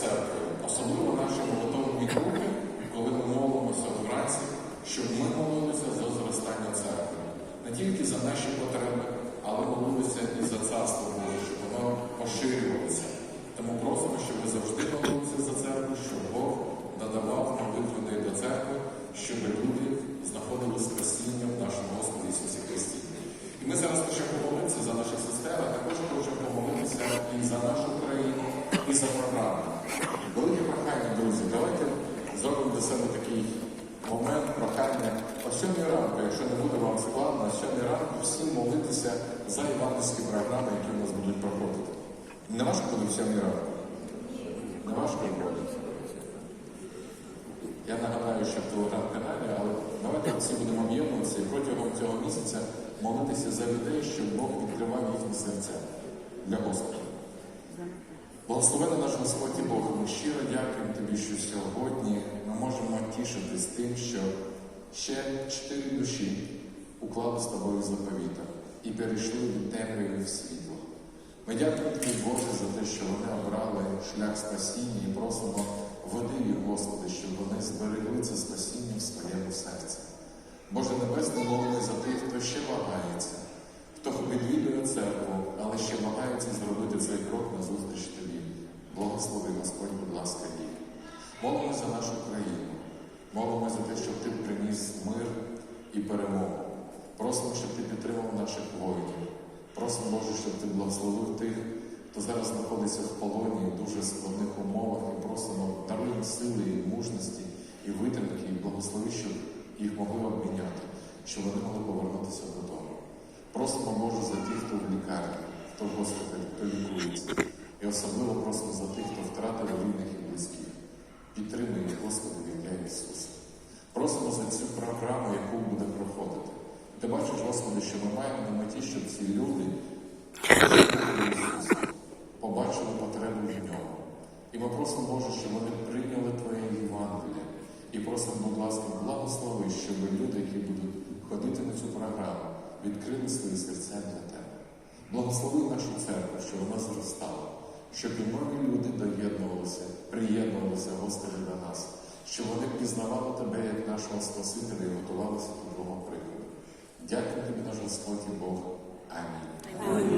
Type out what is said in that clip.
церкви, особливо наші молитовні групи, коли ми молимося вранці, щоб ми молилися за зростання церкви. Не тільки за наші потреби, але молилися і за царство Боже, щоб воно поширювалося. Тому просимо, щоб ви завжди молилися за церкву, щоб Бог надавав нових людей до церкви, щоб люди знаходили спасіння в нашому Господі Ісусі Христі. І ми зараз хочемо помолитися за наших сестер, а також хочемо помолитися і за нашу країну, і за програму. Велике прохання, друзі, давайте зробимо для себе такий момент прохання. О сьомій ранку, якщо не буде вам складно, о сьомій ранку всім молитися за івангельські програми, які у нас будуть проходити. Не важко буде в сьомій ранку? Не важко буде? Я нагадаю, що в телеграм-каналі, але давайте всі будемо об'єднуватися і протягом цього місяця молитися за людей, щоб Бог відкривав їхні серця для Господа. Благословений наш Господь і Бог, ми щиро дякуємо Тобі, що сьогодні ми можемо тішитись тим, що ще чотири душі уклали з тобою заповіта і перейшли від темряви в світло. Ми дякуємо Тобі, Боже, за те, що вони обрали шлях спасіння і просимо води Господи, щоб вони зберегли це спасіння в своєму серці. Боже Небесний, молимо за тих, хто ще вагається, хто відвідує церкву, але ще вагається зробити цей крок на зустріч. Благослови, Господь, будь ласка, їх. Молимо за нашу країну, молимо за те, щоб Ти приніс мир і перемогу. Просимо, щоб ти підтримав наших воїнів. Просимо, Боже, щоб ти благословив тих, хто зараз знаходиться в полоні в дуже складних умовах, і просимо даруй сили і мужності і витримки, і благослови, щоб їх могли обміняти, щоб вони могли повернутися додому. Просимо Боже за тих, хто в лікарні, хто в госпіталі, хто лікується. І особливо просимо за тих, хто втратив рідних і близьких. Підтримуй Господи, в ім'я Ісуса. Просимо за цю програму, яку буде проходити. Ти бачиш, Господи, що ми маємо на меті, щоб ці люди побачили потребу в ньому. І ми просимо, Боже, щоб вони прийняли Твоє Євангеліє. І просимо, будь ласка, благослови, щоб люди, які будуть ходити на цю програму, відкрили свої серця для Тебе. Благослови нашу церкву, щоб вона зростала, щоб і нові люди доєднувалися, приєднувалися, Господи, до нас, щоб вони пізнавали Тебе як нашого Спасителя і готувалися до Твого приходу. Дякую тобі, наш Господь і Бог. Амінь.